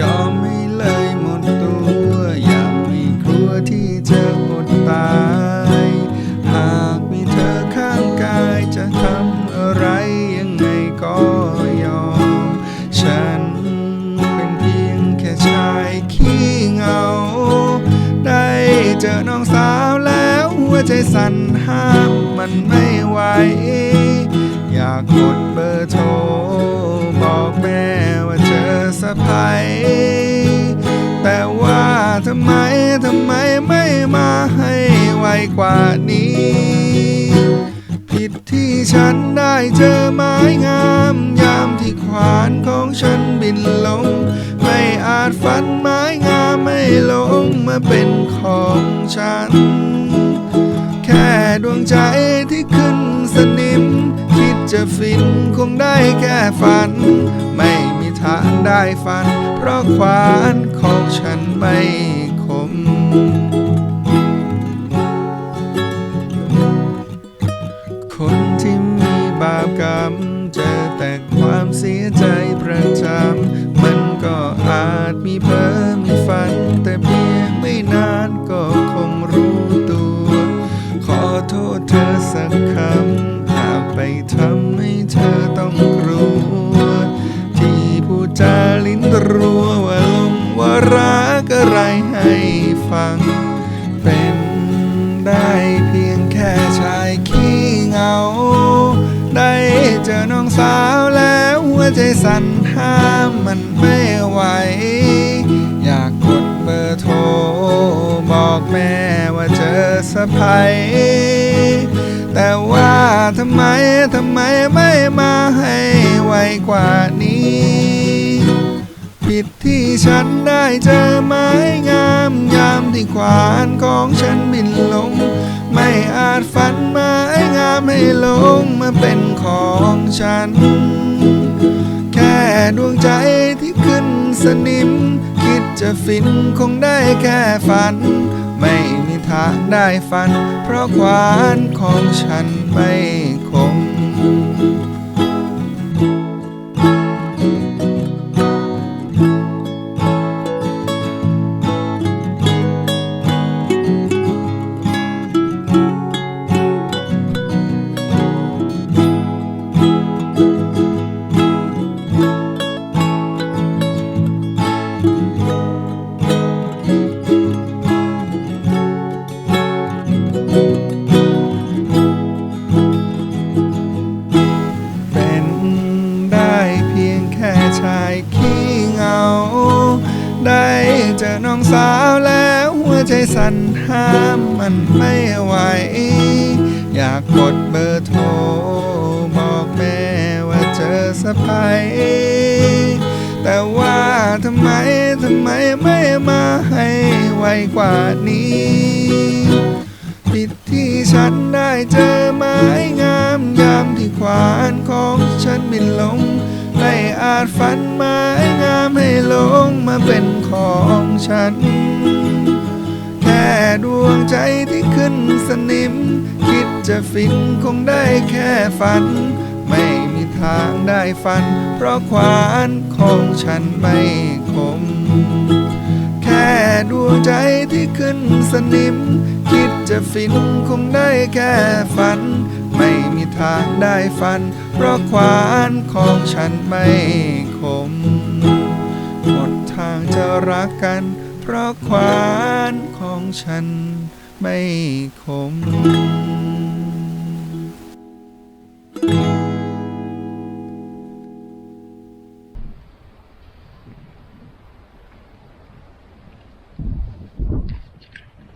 ยอมไม่เลยหมดตัว อย่าไม่กลัวที่จะอดตาย หากมีเธอข้างกายจะทำอะไรยังไงก็ยอม ฉันเป็นเพียงแค่ชายขี้เหงา ได้เจอน้องสาวแล้วหัวใจสั่นห้ามมันไม่ไหว อยากกดเบอร์โทรบอกแม่ว่าเจอสะพาย ทำไม ทำไมไม่มาให้ไวกว่านี้ ผิดที่ฉันได้เจอไม้งาม ยามที่ขวานของฉันบินลง ไม่อาจฝันไม้งามไม่ลงมาเป็นของฉัน แค่ดวงใจที่ขึ้นสนิม คิดจะฟินคงได้แค่ฝันางได้ฟัน เพราะขวานของฉันไม่คม คนที่มีบาปกรรมเจอแต่ความเสียใจ ไรให้ฟัง เป็นได้เพียงแค่ชายขี้เหงา ได้เจอน้องสาวแล้วหัวใจสั่นห้ามมันไม่ไหว อยากกดเบอร์โทร บอกแม่ว่าเจอสะพายแต่ว่าทำไม ทำไมไม่มาให้ไวกว่านี้ ผิดที่ฉันได้เจอไม้งามยามที่ขวานของฉันบินลง ไม่อาจฝันไม้งามให้ลงมาเป็นของฉัน แค่ดวงใจที่ขึ้นสนิม คิดจะฟินคงได้แค่ฝัน ไม่มีทางได้ฝัน เพราะขวานของฉันไม่คม ใจสั่นห้ามมันไม่ไหว อยากกดเบอร์โทร บอกแม่ว่าเจอสะพายแต่ว่าทำไม ทำไมไม่มาให้ไวกว่านี้ผิดที่ฉันได้เจอไม้งามยามที่ขวานของฉันบินลงไม่อาจฝันไม้งามให้ลงมาเป็นของฉัน ดวงใจที่ขึ้นสนิม คิดจะฟินคงได้แค่ฝัน ไม่มีทางได้ฝัน เพราะขวานของฉันไม่คม แค่ดวงใจที่ขึ้นสนิม คิดจะฟินคงได้แค่ฝัน ไม่มีทางได้ฝัน เพราะขวานของฉันไม่คม หมดทางจะรักกัน เพราะขวานของฉันไม่คม